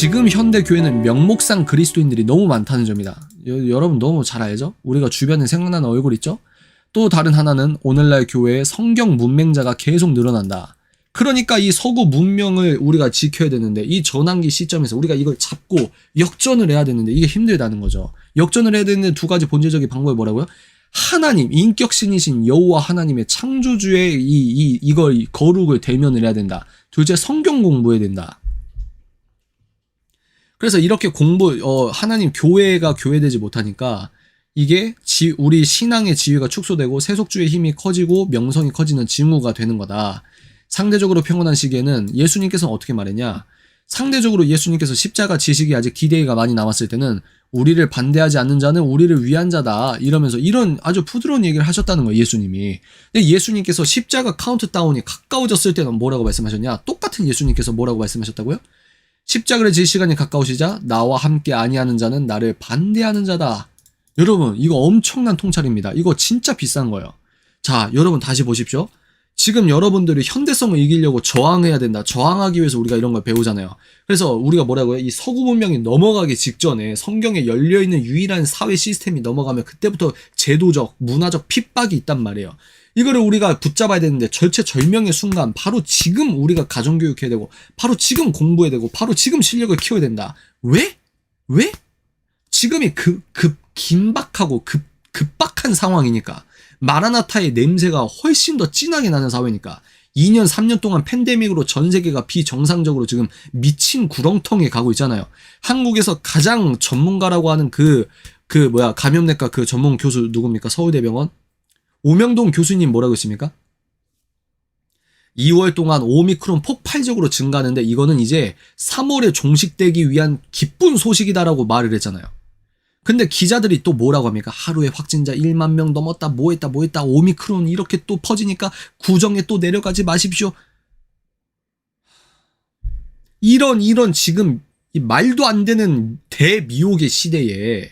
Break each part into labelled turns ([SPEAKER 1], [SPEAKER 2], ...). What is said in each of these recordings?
[SPEAKER 1] 지금 현대 교회는 명목상 그리스도인들이 너무 많다는 점이다. 여, 여러분 너무 잘 알죠? 우리가 주변에 생각나는 얼굴 있죠? 또 다른 하나는 오늘날 교회의 성경 문맹자가 계속 늘어난다. 그러니까 이 서구 문명을 우리가 지켜야 되는데 이 전환기 시점에서 우리가 이걸 잡고 역전을 해야 되는데 이게 힘들다는 거죠. 역전을 해야 되는 두 가지 본질적인 방법이 뭐라고요? 하나님 인격신이신 여호와 하나님의 창조주의 이, 이 이걸 거룩을 대면을 해야 된다. 둘째 성경 공부해야 된다. 그래서 이렇게 공부 어 하나님 교회가 교회되지 못하니까 이게 지, 우리 신앙의 지위가 축소되고 세속주의 힘이 커지고 명성이 커지는 징후가 되는 거다. 상대적으로 평온한 시기에는 예수님께서는 어떻게 말했냐? 상대적으로 예수님께서 십자가 지식이 아직 디데이가 많이 남았을 때는 우리를 반대하지 않는 자는 우리를 위한 자다 이러면서 이런 아주 부드러운 얘기를 하셨다는 거예요 예수님이 근데 예수님께서 십자가 카운트다운이 가까워졌을 때는 뭐라고 말씀하셨냐 똑같은 예수님께서 뭐라고 말씀하셨다고요 십자가를 질 시간이 가까우시자 나와 함께 아니하는 자는 나를 반대하는 자다 여러분 이거 엄청난 통찰입니다 이거 진짜 비싼 거예요 자 여러분 다시 보십시오 지금 여러분들이 현대성을 이기려고 저항해야 된다. 저항하기 위해서 우리가 이런 걸 배우잖아요. 그래서 우리가 뭐라고요? 이 서구 문명이 넘어가기 직전에 성경에 열려 있는 유일한 사회 시스템이 넘어가면 그때부터 제도적, 문화적 핍박이 있단 말이에요. 이거를 우리가 붙잡아야 되는데 절체절명의 순간 바로 지금 우리가 가정교육해야 되고 바로 지금 공부해야 되고 바로 지금 실력을 키워야 된다. 왜? 왜? 지금이 급, 급, 긴박하고 급, 급박한 상황이니까. 마라나타의 냄새가 훨씬 더 진하게 나는 사회니까 2년, 3년 동안 팬데믹으로 전 세계가 비정상적으로 지금 미친 구렁텅이에 가고 있잖아요. 한국에서 가장 전문가라고 하는 그, 그 뭐야, 감염내과 그 전문 교수 누굽니까? 서울대병원? 오명동 교수님 뭐라고 했습니까? 2월 동안 오미크론 폭발적으로 증가하는데 이거는 이제 3월에 종식되기 위한 기쁜 소식이다라고 말을 했잖아요. 근데 기자들이 또 뭐라고 합니까? 하루에 확진자 1만 명 넘었다, 뭐 했다, 뭐 했다, 오미크론 이렇게 또 퍼지니까 구정에 또 내려가지 마십시오. 이런, 이런 지금 이 말도 안 되는 대미혹의 시대에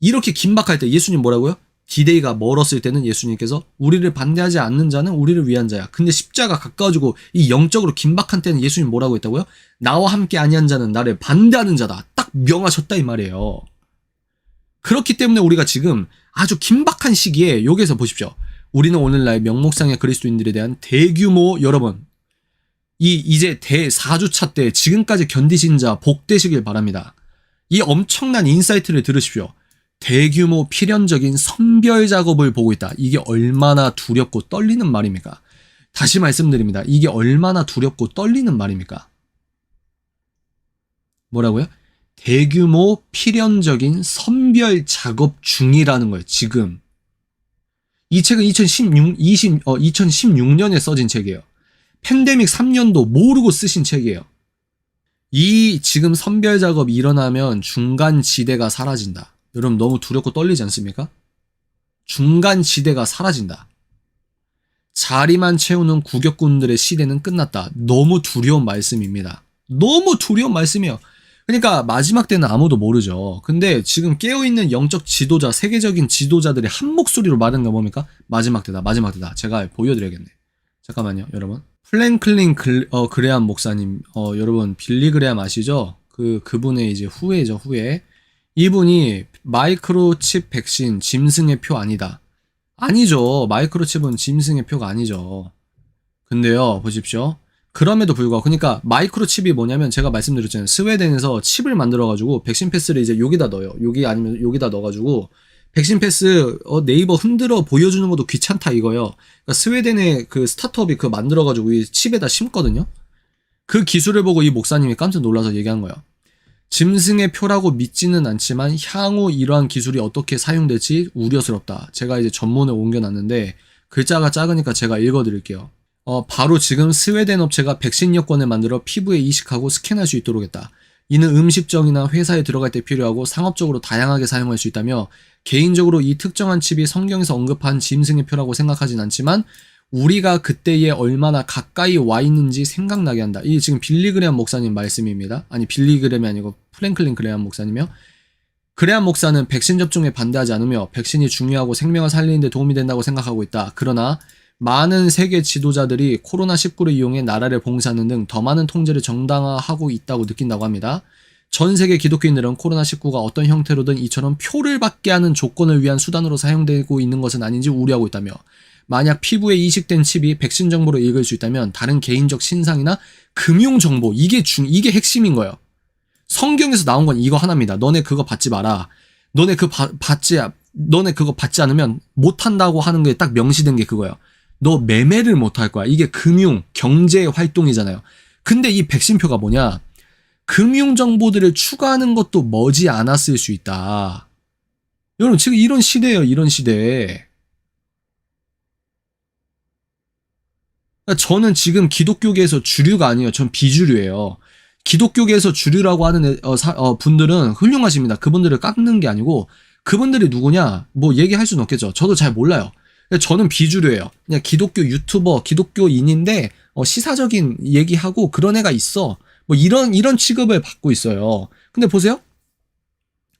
[SPEAKER 1] 이렇게 긴박할 때 예수님 뭐라고요? 디데이가 멀었을 때는 예수님께서 우리를 반대하지 않는 자는 우리를 위한 자야. 근데 십자가 가까워지고 이 영적으로 긴박한 때는 예수님 뭐라고 했다고요? 나와 함께 아니한 자는 나를 반대하는 자다. 딱 명하셨다 이 말이에요. 그렇기 때문에 우리가 지금 아주 긴박한 시기에 여기서 보십시오. 우리는 오늘날 명목상의 그리스도인들에 대한 대규모 여러분 이 이제 대 4주차 때 지금까지 견디신 자 복되시길 바랍니다. 이 엄청난 인사이트를 들으십시오. 대규모 필연적인 선별 작업을 보고 있다. 이게 얼마나 두렵고 떨리는 말입니까? 다시 말씀드립니다. 이게 얼마나 두렵고 떨리는 말입니까? 뭐라고요? 대규모 필연적인 선별 작업 중이라는 거예요. 지금. 이 책은 2016, 20, 어, 2016년에 써진 책이에요. 팬데믹 3년도 모르고 쓰신 책이에요. 이 지금 선별 작업이 일어나면 중간 지대가 사라진다. 여러분 너무 두렵고 떨리지 않습니까? 중간 지대가 사라진다. 자리만 채우는 구격꾼들의 시대는 끝났다. 너무 두려운 말씀입니다. 너무 두려운 말씀이에요. 그러니까 마지막 때는 아무도 모르죠. 근데 지금 깨어있는 영적 지도자, 세계적인 지도자들이 한 목소리로 말하는 거 뭡니까? 마지막 때다, 마지막 때다. 제가 보여드려야겠네. 잠깐만요, 여러분. 플랭클린 글, 어, 그레암 목사님, 어, 여러분, 빌리 그레암 아시죠? 그, 그분의 이제 후예죠, 후예. 이분이 마이크로칩 백신 짐승의 표 아니다. 아니죠. 마이크로칩은 짐승의 표가 아니죠. 근데요, 보십시오. 그럼에도 불구하고, 그러니까 마이크로칩이 뭐냐면 제가 말씀드렸잖아요. 스웨덴에서 칩을 만들어가지고 백신 패스를 이제 여기다 넣어요. 여기 아니면 여기다 넣어가지고 백신 패스 어, 네이버 흔들어 보여주는 것도 귀찮다 이거요. 그러니까 스웨덴의 그 스타트업이 그 만들어가지고 이 칩에다 심거든요. 그 기술을 보고 이 목사님이 깜짝 놀라서 얘기한 거예요. 짐승의 표라고 믿지는 않지만 향후 이러한 기술이 어떻게 사용될지 우려스럽다. 제가 이제 전문에 옮겨놨는데 글자가 작으니까 제가 읽어드릴게요. 어, 바로 지금 스웨덴 업체가 백신 여권을 만들어 피부에 이식하고 스캔할 수 있도록 했다. 이는 음식점이나 회사에 들어갈 때 필요하고 상업적으로 다양하게 사용할 수 있다며 개인적으로 이 특정한 칩이 성경에서 언급한 짐승의 표라고 생각하진 않지만 우리가 그때에 얼마나 가까이 와 있는지 생각나게 한다. 이게 지금 빌리 그레암 목사님 말씀입니다. 아니 빌리 그레암이 아니고 프랭클린 그레암 목사님이요. 그레암 목사는 백신 접종에 반대하지 않으며 백신이 중요하고 생명을 살리는 데 도움이 된다고 생각하고 있다. 그러나 많은 세계 지도자들이 코로나19를 이용해 나라를 봉사하는 등 더 많은 통제를 정당화하고 있다고 느낀다고 합니다. 전 세계 기독교인들은 코로나19가 어떤 형태로든 이처럼 표를 받게 하는 조건을 위한 수단으로 사용되고 있는 것은 아닌지 우려하고 있다며 만약 피부에 이식된 칩이 백신 정보로 읽을 수 있다면 다른 개인적 신상이나 금융 정보 이게 중 이게 핵심인 거예요. 성경에서 나온 건 이거 하나입니다. 너네 그거 받지 마라. 너네 그 바- 받지 너네 그거 받지 않으면 못 한다고 하는 게 딱 명시된 게 그거예요. 너 매매를 못 할 거야. 이게 금융 경제 활동이잖아요. 근데 이 백신표가 뭐냐? 금융 정보들을 추가하는 것도 머지 않았을 수 있다. 여러분 지금 이런 시대예요. 이런 시대. 그러니까 저는 지금 기독교계에서 주류가 아니에요. 전 비주류예요. 기독교계에서 주류라고 하는 애- 어, 사- 어, 분들은 훌륭하십니다. 그분들을 깎는 게 아니고 그분들이 누구냐 뭐 얘기할 수는 없겠죠. 저도 잘 몰라요. 저는 비주류예요. 그냥 기독교 유튜버, 기독교인인데 어, 시사적인 얘기하고 그런 애가 있어. 뭐 이런 이런 취급을 받고 있어요. 근데 보세요.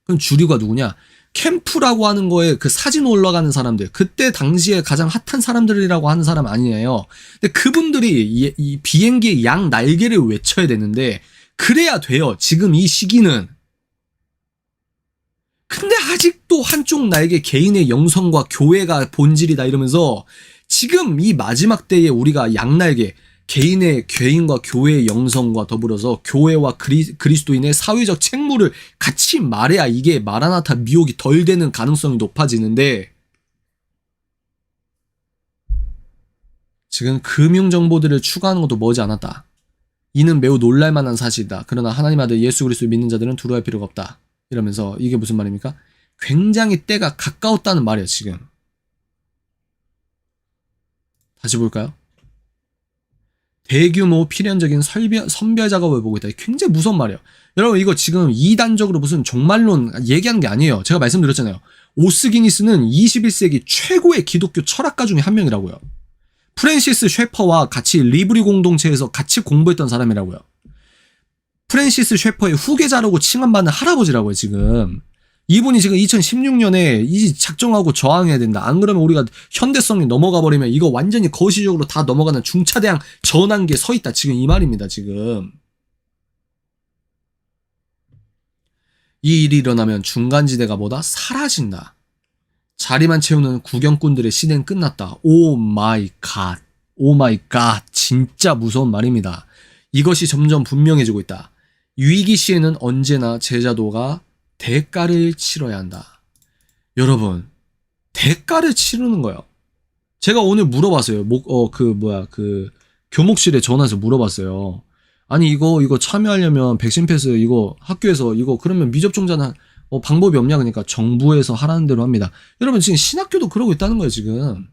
[SPEAKER 1] 그럼 주류가 누구냐? 캠프라고 하는 거에 그 사진 올라가는 사람들, 그때 당시에 가장 핫한 사람들이라고 하는 사람 아니에요. 근데 그분들이 이, 이 비행기의 양 날개를 외쳐야 되는데 그래야 돼요. 지금 이 시기는. 근데 아직도 한쪽 날개 개인의 영성과 교회가 본질이다 이러면서 지금 이 마지막 때에 우리가 양날개 개인의 개인과 교회의 영성과 더불어서 교회와 그리, 그리스도인의 사회적 책무를 같이 말해야 이게 마라나타 미혹이 덜 되는 가능성이 높아지는데 지금 금융 정보들을 추가하는 것도 머지 않았다. 이는 매우 놀랄만한 사실이다. 그러나 하나님 아들 예수 그리스도 믿는 자들은 두려워할 필요가 없다. 이러면서 이게 무슨 말입니까? 굉장히 때가 가까웠다는 말이에요, 지금. 다시 볼까요? 대규모 필연적인 설별, 선별 작업을 보고 있다. 굉장히 무서운 말이에요. 여러분, 이거 지금 이단적으로 무슨 종말론 얘기하는 게 아니에요. 제가 말씀드렸잖아요. 오스기니스는 21세기 최고의 기독교 철학가 중에 한 명이라고요. 프랜시스 쉐퍼와 같이 리브리 공동체에서 같이 공부했던 사람이라고요. 프랜시스 쉐퍼의 후계자라고 칭함받는 할아버지라고요, 지금. 이분이 지금 2016년에 이 작정하고 저항해야 된다. 안 그러면 우리가 현대성이 넘어가 버리면 이거 완전히 거시적으로 다 넘어가는 중차대항 전환기에 서 있다. 지금 이 말입니다, 지금. 이 일이 일어나면 중간지대가 뭐다? 사라진다. 자리만 채우는 구경꾼들의 시대는 끝났다. 오 마이 갓. 오 마이 갓. 진짜 무서운 말입니다. 이것이 점점 분명해지고 있다. 위기 시에는 언제나 제자도가 대가를 치러야 한다. 여러분, 대가를 치르는 거예요. 제가 오늘 물어봤어요. 목, 어, 그, 뭐야, 그, 교목실에 전화해서 물어봤어요. 아니, 이거, 이거 참여하려면 백신 패스, 이거 학교에서, 이거, 그러면 미접종자는 어, 방법이 없냐? 그러니까 정부에서 하라는 대로 합니다. 여러분, 지금 신학교도 그러고 있다는 거예요, 지금.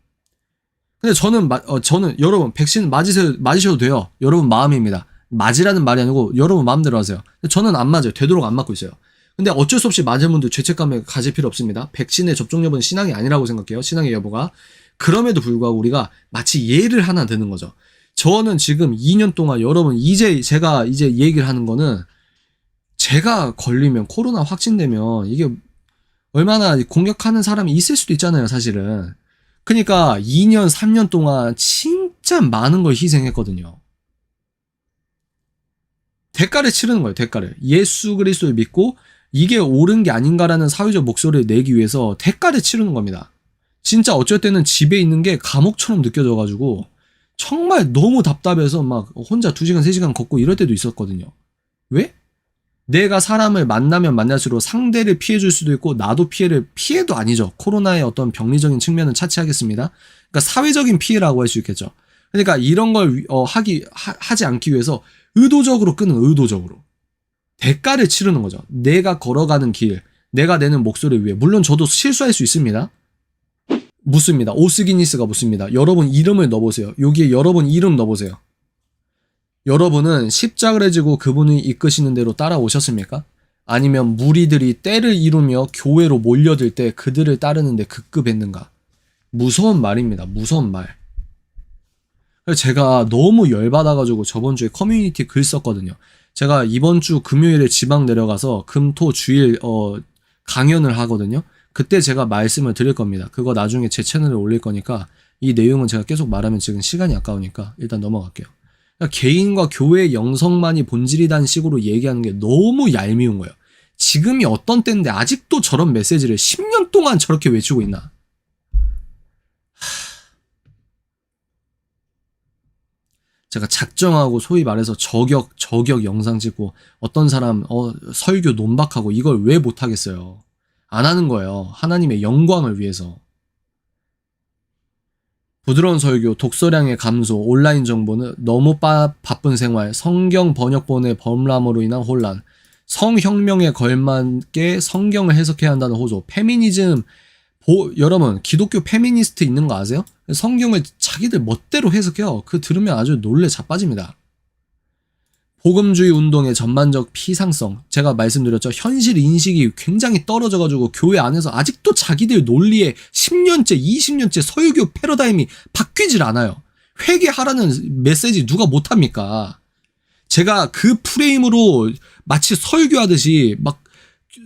[SPEAKER 1] 근데 저는, 마- 어, 저는, 여러분, 백신 맞으세요, 맞으셔도 돼요. 여러분 마음입니다. 맞으라는 말이 아니고, 여러분 마음대로 하세요. 저는 안 맞아요. 되도록 안 맞고 있어요. 근데 어쩔 수 없이 맞은 분도 죄책감에 가질 필요 없습니다. 백신의 접종 여부는 신앙이 아니라고 생각해요. 신앙의 여부가. 그럼에도 불구하고 우리가 마치 예를 하나 드는 거죠. 저는 지금 2년 동안 여러분 이제 제가 이제 얘기를 하는 거는 제가 걸리면 코로나 확진되면 이게 얼마나 공격하는 사람이 있을 수도 있잖아요, 사실은. 그러니까 2년, 3년 동안 진짜 많은 걸 희생했거든요. 대가를 치르는 거예요, 대가를. 예수 그리스도를 믿고 이게 옳은 게 아닌가라는 사회적 목소리를 내기 위해서 대가를 치르는 겁니다. 진짜 어쩔 때는 집에 있는 게 감옥처럼 느껴져가지고 정말 너무 답답해서 막 혼자 2시간, 3시간 걷고 이럴 때도 있었거든요. 왜? 내가 사람을 만나면 만날수록 상대를 피해 줄 수도 있고 나도 피해를 피해도 아니죠. 코로나의 어떤 병리적인 측면은 차치하겠습니다. 그러니까 사회적인 피해라고 할 수 있겠죠. 그러니까 이런 걸 위- 어, 하기 하, 지 않기 위해서 의도적으로 끄는 의도적으로 대가를 치르는 거죠. 내가 걸어가는 길, 내가 내는 목소리를 위해 물론 저도 실수할 수 있습니다. 묻습니다. 오스기니스가 묻습니다. 여러분 이름을 넣어보세요. 여기에 여러분 이름 넣어보세요. 여러분은 십자가를 지고 그분이 이끄시는 대로 따라오셨습니까? 아니면 무리들이 때를 이루며 교회로 몰려들 때 그들을 따르는데 급급했는가? 무서운 말입니다. 무서운 말. 제가 너무 열받아가지고 저번 주에 커뮤니티 글 썼거든요. 제가 이번 주 금요일에 지방 내려가서 금, 토, 주일, 어, 강연을 하거든요. 그때 제가 말씀을 드릴 겁니다. 그거 나중에 제 채널에 올릴 거니까 이 내용은 제가 계속 말하면 지금 시간이 아까우니까 일단 넘어갈게요. 그러니까 개인과 교회의 영성만이 본질이란 식으로 얘기하는 게 너무 얄미운 거예요. 지금이 어떤 때인데 아직도 저런 메시지를 10년 동안 저렇게 외치고 있나? 제가 작정하고 소위 말해서 저격 저격 영상 찍고 어떤 사람 어 설교 논박하고 이걸 왜 못 하겠어요? 안 하는 거예요. 하나님의 영광을 위해서. 부드러운 설교, 독서량의 감소, 온라인 정보는 너무 빠, 바쁜 생활, 성경 번역본의 범람으로 인한 혼란, 성혁명에 걸맞게 성경을 해석해야 한다는 호소, 페미니즘, 보, 여러분, 기독교 페미니스트 있는 거 아세요? 성경을 자기들 멋대로 해석해요. 그 들으면 아주 놀래 자빠집니다. 복음주의 운동의 전반적 피상성. 제가 말씀드렸죠. 현실 인식이 굉장히 떨어져가지고 교회 안에서 아직도 자기들 논리에 10년째, 20년째 설교 패러다임이 바뀌질 않아요. 회개하라는 메시지 누가 못합니까? 제가 그 프레임으로 마치 설교하듯이 막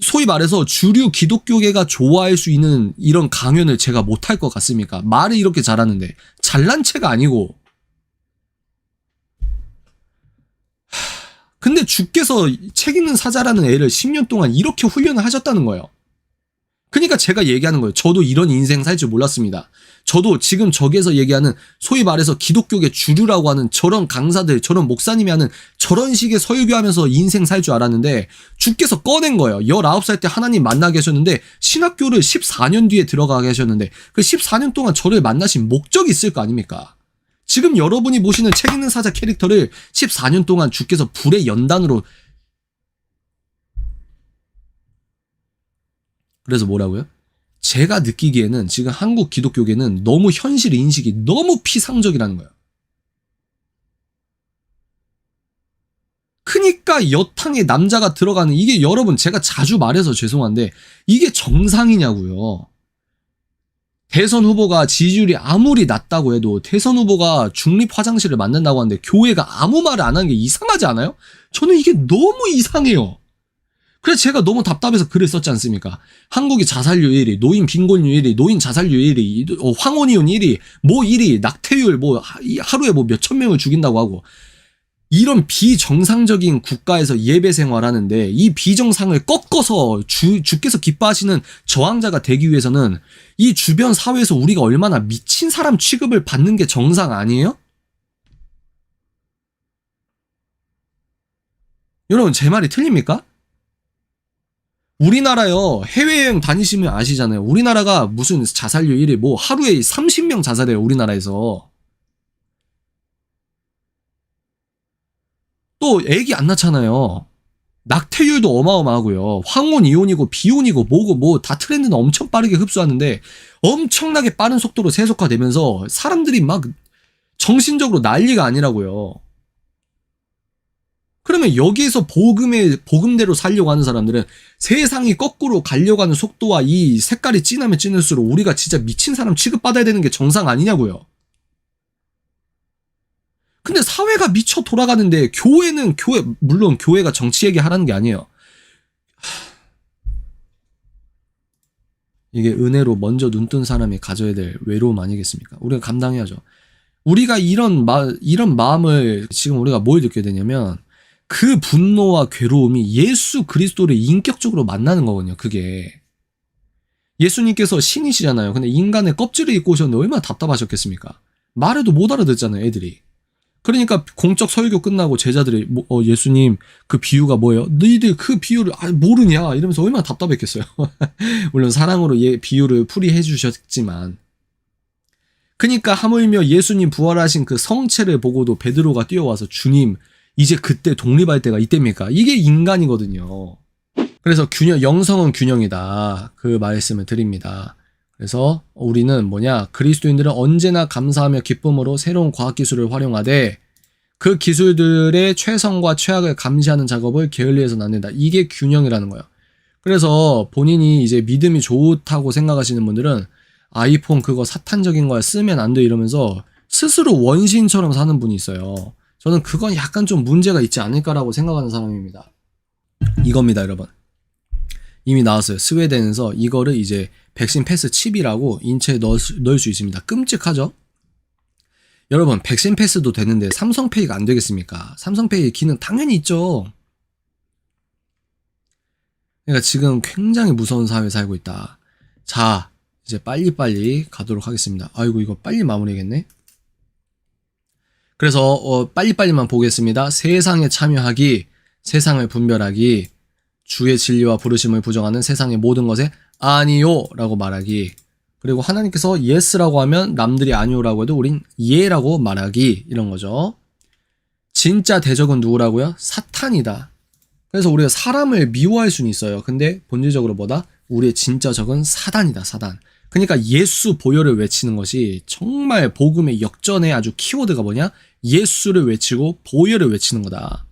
[SPEAKER 1] 소위 말해서 주류 기독교계가 좋아할 수 있는 이런 강연을 제가 못할 것 같습니까? 말을 이렇게 잘하는데 잘난 체가 아니고 근데 주께서 책 읽는 사자라는 애를 10년 동안 이렇게 훈련을 하셨다는 거예요. 그러니까 제가 얘기하는 거예요. 저도 이런 인생 살 줄 몰랐습니다. 저도 지금 저기에서 얘기하는 소위 말해서 기독교계 주류라고 하는 저런 강사들, 저런 목사님이 하는 저런 식의 설교하면서 인생 살 줄 알았는데 주께서 꺼낸 거예요. 19살 때 하나님 만나 계셨는데 신학교를 14년 뒤에 들어가 계셨는데 그 14년 동안 저를 만나신 목적이 있을 거 아닙니까? 지금 여러분이 보시는 책 읽는 사자 캐릭터를 14년 동안 주께서 불의 연단으로 그래서 뭐라고요? 제가 느끼기에는 지금 한국 기독교계는 너무 현실 인식이 너무 피상적이라는 거예요. 크니까 여탕에 남자가 들어가는 이게 여러분 제가 자주 말해서 죄송한데 이게 정상이냐고요. 대선 후보가 지지율이 아무리 낮다고 해도 대선 후보가 중립 화장실을 만든다고 하는데 교회가 아무 말을 안 하는 게 이상하지 않아요? 저는 이게 너무 이상해요. 그래서 제가 너무 답답해서 글을 썼지 않습니까? 한국이 자살률 1위, 노인 빈곤율 1위, 노인 자살률 1위, 어, 황혼이혼 1위, 뭐 1위, 낙태율 뭐 하루에 뭐 몇천 명을 죽인다고 하고 이런 비정상적인 국가에서 예배 생활하는데 이 비정상을 꺾어서 주, 주께서 기뻐하시는 저항자가 되기 위해서는 이 주변 사회에서 우리가 얼마나 미친 사람 취급을 받는 게 정상 아니에요? 여러분 제 말이 틀립니까? 우리나라요 해외여행 다니시면 아시잖아요. 우리나라가 무슨 자살률 1위 뭐 하루에 30명 자살해요 우리나라에서. 또 애기 안 낳잖아요. 낙태율도 어마어마하고요. 황혼 이혼이고 비혼이고 뭐고 뭐 다 트렌드는 엄청 빠르게 흡수하는데 엄청나게 빠른 속도로 세속화되면서 사람들이 막 정신적으로 난리가 아니라고요. 그러면 여기에서 복음의 복음대로 살려고 하는 사람들은 세상이 거꾸로 가려고 하는 속도와 이 색깔이 진하면 진할수록 우리가 진짜 미친 사람 취급받아야 되는 게 정상 아니냐고요. 근데 사회가 미쳐 돌아가는데 교회는 교회 물론 교회가 정치 얘기하라는 게 아니에요. 이게 은혜로 먼저 눈 뜬 사람이 가져야 될 외로움 아니겠습니까? 우리가 감당해야죠. 우리가 이런 마, 이런 마음을 지금 우리가 뭘 느껴야 되냐면 그 분노와 괴로움이 예수 그리스도를 인격적으로 만나는 거거든요. 그게 예수님께서 신이시잖아요. 근데 인간의 껍질을 입고 오셨는데 얼마나 답답하셨겠습니까? 말해도 못 알아듣잖아요, 애들이. 그러니까 공적 설교 끝나고 제자들이 뭐, 어, 예수님 그 비유가 뭐예요? 너희들 그 비유를 아, 모르냐 이러면서 얼마나 답답했겠어요. 물론 사랑으로 예, 비유를 풀이해 주셨지만 그러니까 하물며 예수님 부활하신 그 성체를 보고도 베드로가 뛰어와서 주님 이제 그때 독립할 때가 이때입니까? 이게 인간이거든요. 그래서 균형 영성은 균형이다 그 말씀을 드립니다. 그래서 우리는 뭐냐 그리스도인들은 언제나 감사하며 기쁨으로 새로운 과학 기술을 활용하되 그 기술들의 최선과 최악을 감시하는 작업을 게을리해서 낳는다. 이게 균형이라는 거예요. 그래서 본인이 이제 믿음이 좋다고 생각하시는 분들은 아이폰 그거 사탄적인 거야 쓰면 안 돼 이러면서 스스로 원신처럼 사는 분이 있어요. 저는 그건 약간 좀 문제가 있지 않을까라고 생각하는 사람입니다. 이겁니다, 여러분. 이미 나왔어요. 스웨덴에서 이거를 이제 백신 패스 칩이라고 인체에 넣을, 수- 넣을 수 있습니다. 끔찍하죠? 여러분, 백신 패스도 되는데 삼성페이가 안 되겠습니까? 삼성페이 기능 당연히 있죠. 그러니까 지금 굉장히 무서운 사회에 살고 있다. 자, 이제 빨리빨리 가도록 하겠습니다. 아이고, 이거 빨리 마무리겠네. 그래서 어, 빨리빨리만 보겠습니다. 세상에 참여하기, 세상을 분별하기, 주의 진리와 부르심을 부정하는 세상의 모든 것에 아니요라고 말하기. 그리고 하나님께서 yes라고 하면 남들이 아니요라고 해도 우린 예라고 말하기 이런 거죠. 진짜 대적은 누구라고요? 사탄이다. 그래서 우리가 사람을 미워할 수는 있어요. 근데 본질적으로 뭐다? 우리의 진짜 적은 사단이다, 사단. 그러니까 예수 보혈을 외치는 것이 정말 복음의 역전의 아주 키워드가 뭐냐? 예수를 외치고 보혈을 외치는 거다.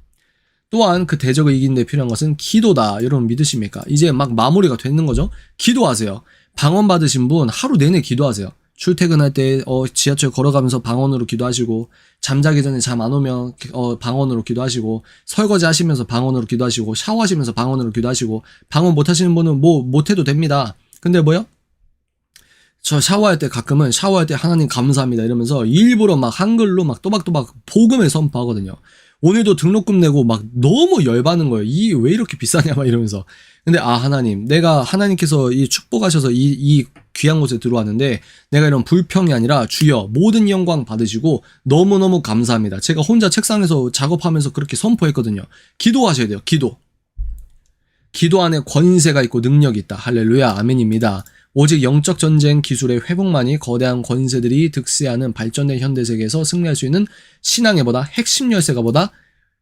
[SPEAKER 1] 또한 그 대적을 이기는 데 필요한 것은 기도다. 여러분 믿으십니까? 이제 막 마무리가 되는 거죠? 기도하세요. 방언 받으신 분 하루 내내 기도하세요. 출퇴근할 때 어, 지하철 걸어가면서 방언으로 기도하시고 잠자기 전에 잠 안 오면 어, 방언으로 기도하시고 설거지 하시면서 방언으로 기도하시고 샤워하시면서 방언으로 기도하시고 방언 못 하시는 분은 뭐 못 해도 됩니다. 근데 뭐요? 저 샤워할 때 가끔은 샤워할 때 하나님 감사합니다 이러면서 일부러 막 한글로 막 또박또박 복음을 선포하거든요. 오늘도 등록금 내고 막 너무 열받는 거예요. 이 왜 이렇게 비싸냐 막 이러면서. 근데 아 하나님, 내가 하나님께서 이 축복하셔서 이, 이 귀한 곳에 들어왔는데 내가 이런 불평이 아니라 주여 모든 영광 받으시고 너무너무 감사합니다. 제가 혼자 책상에서 작업하면서 그렇게 선포했거든요. 기도하셔야 돼요. 기도. 기도 안에 권세가 있고 능력이 있다. 할렐루야. 아멘입니다. 오직 영적 전쟁 기술의 회복만이 거대한 권세들이 득세하는 발전된 현대 세계에서 승리할 수 있는 신앙의 보다 핵심 열쇠가 보다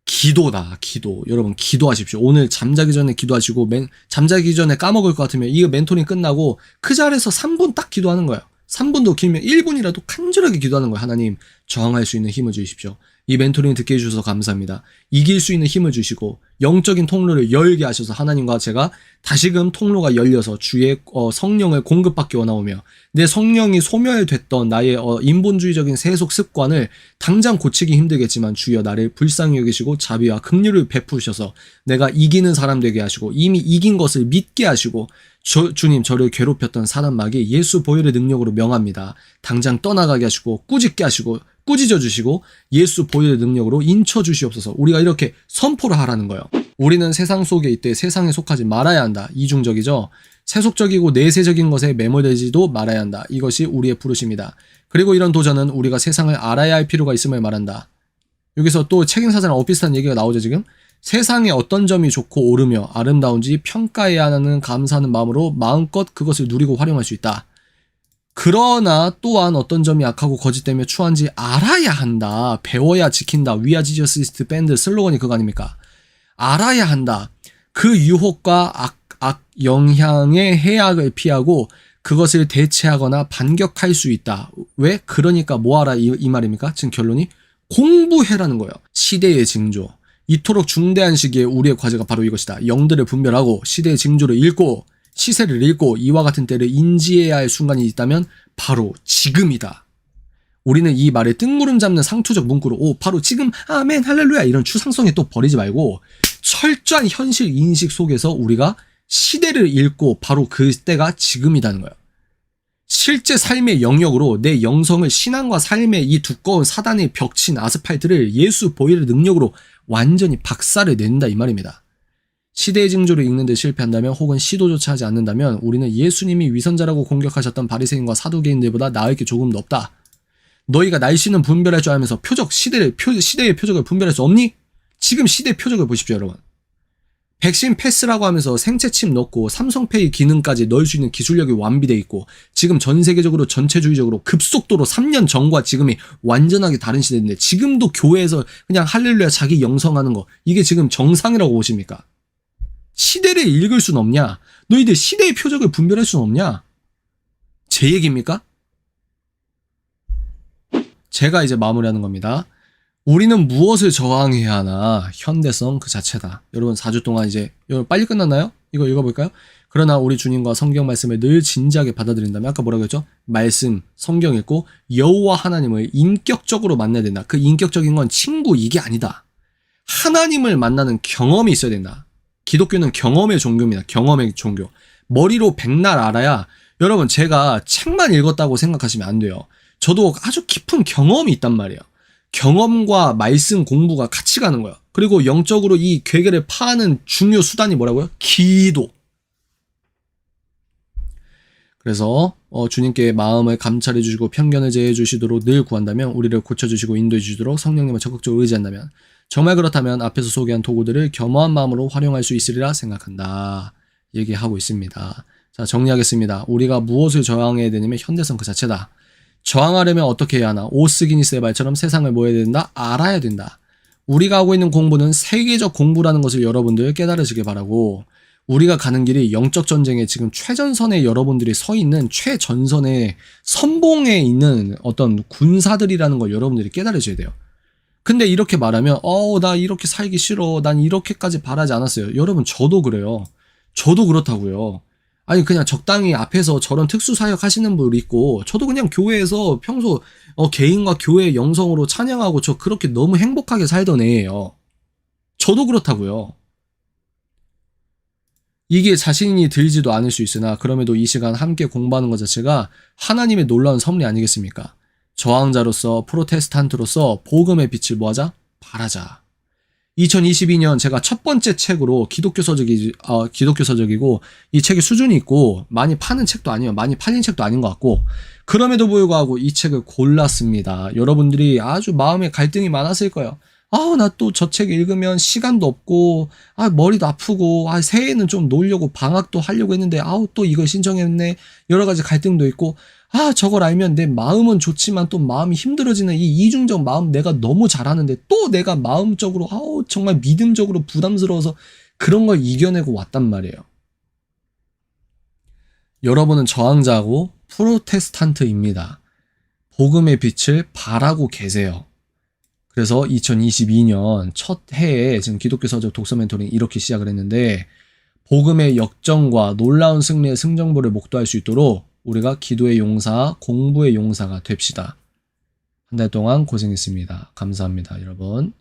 [SPEAKER 1] 기도다. 기도. 여러분 기도하십시오. 오늘 잠자기 전에 기도하시고 맨, 잠자기 전에 까먹을 것 같으면 이거 멘토링 끝나고 그 자리에서 3분 딱 기도하는 거예요. 3분도 길면 1분이라도 간절하게 기도하는 거예요. 하나님 저항할 수 있는 힘을 주십시오. 이 멘토링 듣게 해주셔서 감사합니다. 이길 수 있는 힘을 주시고 영적인 통로를 열게 하셔서 하나님과 제가 다시금 통로가 열려서 주의 어, 성령을 공급받기 원하오며 내 성령이 소멸됐던 나의 어, 인본주의적인 세속 습관을 당장 고치기 힘들겠지만 주여 나를 불쌍히 여기시고 자비와 긍휼을 베푸셔서 내가 이기는 사람 되게 하시고 이미 이긴 것을 믿게 하시고 저- 주님 저를 괴롭혔던 사단막이 예수 보혈의 능력으로 명합니다. 당장 떠나가게 하시고 꾸짖게 하시고 꾸짖어 주시고 예수 보혈의 능력으로 인쳐 주시옵소서. 우리가 이렇게 선포를 하라는 거예요. 우리는 세상 속에 있되 세상에 속하지 말아야 한다. 이중적이죠. 세속적이고 내세적인 것에 매몰되지도 말아야 한다. 이것이 우리의 부르심이다. 그리고 이런 도전은 우리가 세상을 알아야 할 필요가 있음을 말한다. 여기서 또 책임사자랑 엇비슷한 얘기가 나오죠, 지금? 세상에 어떤 점이 좋고 옳으며 아름다운지 평가해야 하는 감사하는 마음으로 마음껏 그것을 누리고 활용할 수 있다. 그러나 또한 어떤 점이 악하고 거짓되며 추한지 알아야 한다. 배워야 지킨다. 위아 지저스리스트 밴드 슬로건이 그거 아닙니까? 알아야 한다. 그 유혹과 악, 악 영향의 해악을 피하고 그것을 대체하거나 반격할 수 있다. 왜? 그러니까 뭐하라 이, 이 말입니까? 지금 결론이 공부해라는 거예요. 시대의 징조. 이토록 중대한 시기에 우리의 과제가 바로 이것이다. 영들을 분별하고 시대의 징조를 읽고 시세를 읽고 이와 같은 때를 인지해야 할 순간이 있다면 바로 지금이다. 우리는 이 말에 뜬구름 잡는 상투적 문구로 오 바로 지금 아멘 할렐루야 이런 추상성에 또 버리지 말고 철저한 현실 인식 속에서 우리가 시대를 읽고 바로 그때가 지금이라는 거예요. 실제 삶의 영역으로 내 영성을 신앙과 삶의 이 두꺼운 사단의 벽친 아스팔트를 예수 보혈의 능력으로 완전히 박살을 낸다 이 말입니다. 시대의 징조를 읽는데 실패한다면 혹은 시도조차 하지 않는다면 우리는 예수님이 위선자라고 공격하셨던 바리새인과 사두개인들보다 나을 게 조금도 없다. 너희가 날씨는 분별할 줄 알면서 표적 시대를 표, 시대의 표적을 분별할 수 없니? 지금 시대 표적을 보십시오, 여러분. 백신 패스라고 하면서 생체 칩 넣고 삼성페이 기능까지 넣을 수 있는 기술력이 완비돼 있고 지금 전 세계적으로 전체주의적으로 급속도로 3년 전과 지금이 완전하게 다른 시대인데 지금도 교회에서 그냥 할렐루야 자기 영성하는 거 이게 지금 정상이라고 보십니까? 시대를 읽을 순 없냐? 너희들 시대의 표적을 분별할 순 없냐? 제 얘기입니까? 제가 이제 마무리하는 겁니다. 우리는 무엇을 저항해야 하나? 현대성 그 자체다. 여러분 4주 동안 이제 여러분 빨리 끝났나요? 이거 읽어볼까요? 그러나 우리 주님과 성경 말씀을 늘 진지하게 받아들인다면 아까 뭐라고 했죠? 말씀, 성경 읽고 여호와 하나님을 인격적으로 만나야 된다. 그 인격적인 건 친구 이게 아니다. 하나님을 만나는 경험이 있어야 된다. 기독교는 경험의 종교입니다. 경험의 종교. 머리로 백날 알아야 여러분 제가 책만 읽었다고 생각하시면 안 돼요. 저도 아주 깊은 경험이 있단 말이에요. 경험과 말씀 공부가 같이 가는 거야. 그리고 영적으로 이 괴계를 파는 중요 수단이 뭐라고요? 기도. 그래서 어, 주님께 마음을 감찰해 주시고 편견을 제해 주시도록 늘 구한다면 우리를 고쳐 주시고 인도해 주시도록 성령님을 적극적으로 의지한다면 정말 그렇다면 앞에서 소개한 도구들을 겸허한 마음으로 활용할 수 있으리라 생각한다. 얘기하고 있습니다. 자, 정리하겠습니다. 우리가 무엇을 저항해야 되냐면 현대성 그 자체다. 저항하려면 어떻게 해야 하나? 오스기니스의 말처럼 세상을 뭐 해야 된다? 알아야 된다. 우리가 하고 있는 공부는 세계적 공부라는 것을 여러분들 깨달으시길 바라고 우리가 가는 길이 영적 전쟁에 지금 최전선에 여러분들이 서 있는 최전선에 선봉에 있는 어떤 군사들이라는 걸 여러분들이 깨달으셔야 돼요. 근데 이렇게 말하면 어나 이렇게 살기 싫어. 난 이렇게까지 바라지 않았어요. 여러분 저도 그래요. 저도 그렇다고요. 아니 그냥 적당히 앞에서 저런 특수 사역 하시는 분 있고 저도 그냥 교회에서 평소 어, 개인과 교회 영성으로 찬양하고 저 그렇게 너무 행복하게 살던 애예요. 저도 그렇다고요 이게 자신이 들지도 않을 수 있으나 그럼에도 이 시간 함께 공부하는 것 자체가 하나님의 놀라운 섭리 아니겠습니까? 저항자로서 프로테스탄트로서 복음의 빛을 뭐하자? 발하자. 2022년 제가 첫 번째 책으로 기독교 서적이 어, 기독교 서적이고 이 책의 수준이 있고 많이 파는 책도 아니에요. 많이 팔린 책도 아닌 것 같고 그럼에도 불구하고 이 책을 골랐습니다. 여러분들이 아주 마음에 갈등이 많았을 거예요. 아우 나 또 저 책 읽으면 시간도 없고 아 머리도 아프고 아 새해에는 좀 놀려고 방학도 하려고 했는데 아우 또 이걸 신청했네 여러 가지 갈등도 있고 아 저걸 알면 내 마음은 좋지만 또 마음이 힘들어지는 이 이중적 마음 내가 너무 잘하는데 또 내가 마음적으로 아우 정말 믿음적으로 부담스러워서 그런 걸 이겨내고 왔단 말이에요. 여러분은 저항자고 프로테스탄트입니다. 복음의 빛을 발하고 계세요. 그래서 2022년 첫 해에 지금 기독교 서적 독서 멘토링 이렇게 시작을 했는데 복음의 역정과 놀라운 승리의 승정보를 목도할 수 있도록 우리가 기도의 용사, 공부의 용사가 됩시다. 한 달 동안 고생했습니다. 감사합니다, 여러분.